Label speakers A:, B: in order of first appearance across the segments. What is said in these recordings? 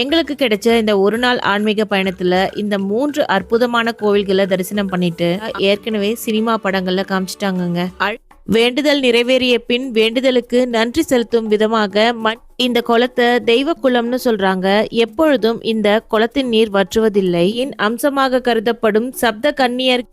A: எங்களுக்கு கிடைச்ச இந்த ஒரு நாள் ஆன்மீக பயணத்துல இந்த மூன்று அற்புதமான கோவில்களை தரிசனம் பண்ணிட்டு ஏற்கனவே சினிமா படங்கள்ல காமிச்சிட்டாங்கங்க. வேண்டுதல் நிறைவேறிய பின் வேண்டுதலுக்கு நன்றி செலுத்தும் விதமாக இந்த குளத்தை தெய்வ குளம்னு சொல்றாங்க. எப்பொழுதும் இந்த குளத்தின் நீர் வற்றுவதில்லை. இன் அம்சமாக கருதப்படும் சப்த கன்னியர்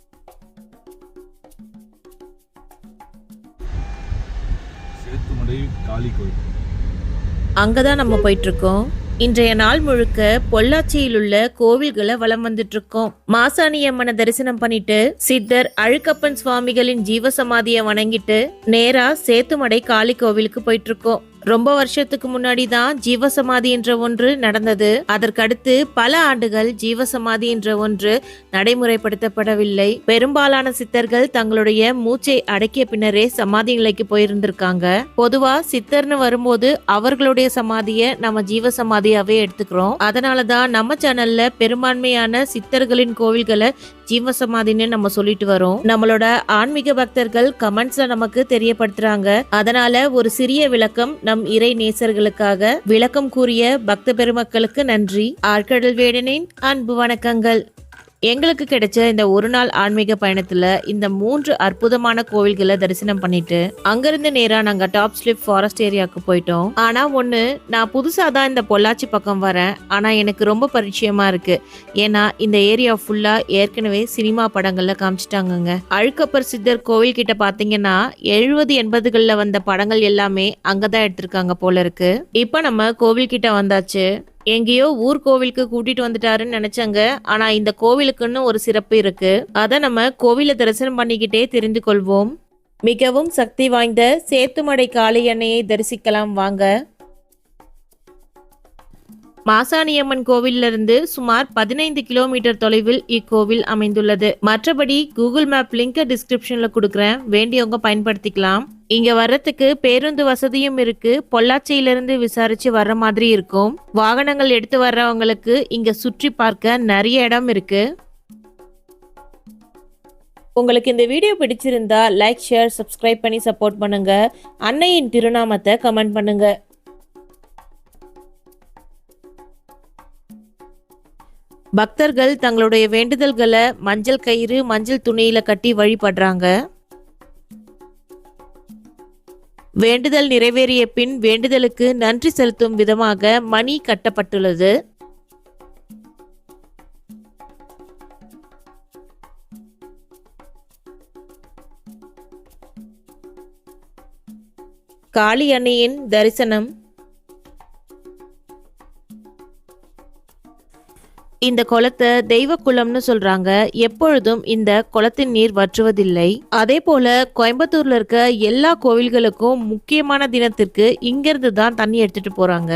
A: அங்கதான் நம்ம போயிட்டு இருக்கோம். இன்றைய நாள் முழுக்க பொள்ளாச்சியில் உள்ள கோவில்களை வலம் வந்துட்டு இருக்கோம் மாசாணி அம்மனை தரிசனம் பண்ணிட்டு சித்தர் அழுக்கப்பன் சுவாமிகளின் ஜீவசமாதியை வணங்கிட்டு நேரா சேத்துமடை காளி கோவிலுக்கு போயிட்டு இருக்கோம் ரொம்ப வருஷத்துக்கு முன்னாடி தான் ஜீவசமாதி என்ற ஒன்று நடந்தது. அதற்கடுத்து பல ஆண்டுகள் ஜீவசமாதி என்ற ஒன்று நடைமுறைப்படுத்தப்படவில்லை. பெரும்பாலான சித்தர்கள் தங்களுடைய மூச்சை அடக்கிய பின்னரே சமாதி நிலைக்கு போயிருந்திருக்காங்க. பொதுவா சித்தர்னு வரும்போது அவர்களுடைய சமாதியை நம்ம ஜீவசமாதியாவே எடுத்துக்கிறோம். அதனாலதான் நம்ம சேனல்ல பெரும்பான்மையான சித்தர்களின் கோவில்களை ஜீவ சமாதின்னு நம்ம சொல்லிட்டு வரோம். நம்மளோட ஆன்மீக பக்தர்கள் கமெண்ட்ஸ்ல நமக்கு தெரியப்படுத்துறாங்க. அதனால ஒரு சிறிய விளக்கம் நம் இறை நேசர்களுக்காக விளக்கம் கூறிய பக்த பெருமக்களுக்கு நன்றி. ஆழ்கடல் வேடனின் அன்பு வணக்கங்கள். எங்களுக்கு கிடைச்ச இந்த ஒரு நாள் ஆன்மீக பயணத்துல இந்த மூன்று அற்புதமான கோவில்களை தரிசனம் பண்ணிட்டு அங்கிருந்து நேரா நாங்க டாப் ஸ்லிப் ஃபாரஸ்ட் ஏரியாவுக்கு போயிட்டோம். ஆனா ஒண்ணு நான் புதுசா தான் இந்த பொள்ளாச்சி பக்கம் வரேன். ஆனா எனக்கு ரொம்ப பரிச்சயமா இருக்கு. ஏன்னா இந்த ஏரியா ஃபுல்லா ஏற்கனவே சினிமா படங்கள்ல காமிச்சிட்டாங்கங்க. அழுக்கப்பர் சித்தர் கோவில் கிட்ட பாத்தீங்கன்னா எழுபது எண்பதுகள்ல வந்த படங்கள் எல்லாமே அங்கதான் எடுத்திருக்காங்க போல இருக்கு. இப்ப நம்ம கோவில் கிட்ட வந்தாச்சு. எங்கேயோ ஊர் கோவிலுக்கு கூட்டிட்டு வந்துட்டாருன்னு நினைச்சாங்க. ஆனா இந்த கோவிலுக்குன்னு ஒரு சிறப்பு இருக்கு. அதை நம்ம கோவில தரிசனம் பண்ணிக்கிட்டே தெரிந்து கொள்வோம். மிகவும் சக்தி வாய்ந்த சேத்துமடை காளி எண்ணெயை தரிசிக்கலாம் வாங்க. மாசாணியம்மன் கோவிலிருந்து சுமார் பதினைந்து கிலோமீட்டர் தொலைவில் இக்கோவில் அமைந்துள்ளது. மற்றபடி கூகுள் மேப் லிங்க டிஸ்கிரிப்ஷன்ல கொடுக்குறேன். வேண்டியவங்க பயன்படுத்திக்கலாம். இங்க வர்றதுக்கு பேருந்து வசதியும் இருக்கு. பொள்ளாச்சியிலிருந்து விசாரிச்சு வர்ற மாதிரி இருக்கும். வாகனங்கள் எடுத்து வர்றவங்களுக்கு இங்க சுற்றி பார்க்க நிறைய இடம் இருக்கு. உங்களுக்கு இந்த வீடியோ பிடிச்சிருந்தா லைக் ஷேர் சப்ஸ்கிரைப் பண்ணி சப்போர்ட் பண்ணுங்க. அன்னையின் திருநாமத்தை கமெண்ட் பண்ணுங்க. பக்தர்கள் தங்களுடைய வேண்டுதல்களை மஞ்சள் கயிறு மஞ்சள் துணியில கட்டி வழிபடுறாங்க. வேண்டுதல் நிறைவேறிய பின் வேண்டுதலுக்கு நன்றி செலுத்தும் விதமாக மணி கட்டப்பட்டுள்ளது. காளி அணியின் தரிசனம். இந்த குளத்தை தெய்வ குளம்னு சொல்றாங்க. எப்பொழுதும் இந்த குளத்தின் நீர் வற்றுவதில்லை. அதே போல கோயம்புத்தூர்ல இருக்க எல்லா கோவில்களுக்கும் முக்கியமான தினத்திற்கு இங்கிருந்து தான் தண்ணி எடுத்துட்டு போறாங்க.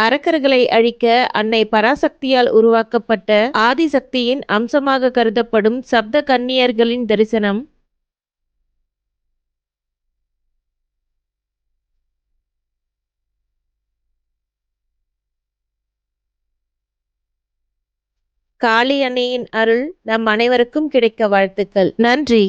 A: அரக்கர்களை அழிக்க அன்னை பராசக்தியால் உருவாக்கப்பட்ட ஆதிசக்தியின் அம்சமாக கருதப்படும் சப்த கன்னியர்களின் தரிசனம். காளி அன்னையின் அருள் நம் அனைவருக்கும் கிடைக்க வாழ்த்துக்கள். நன்றி.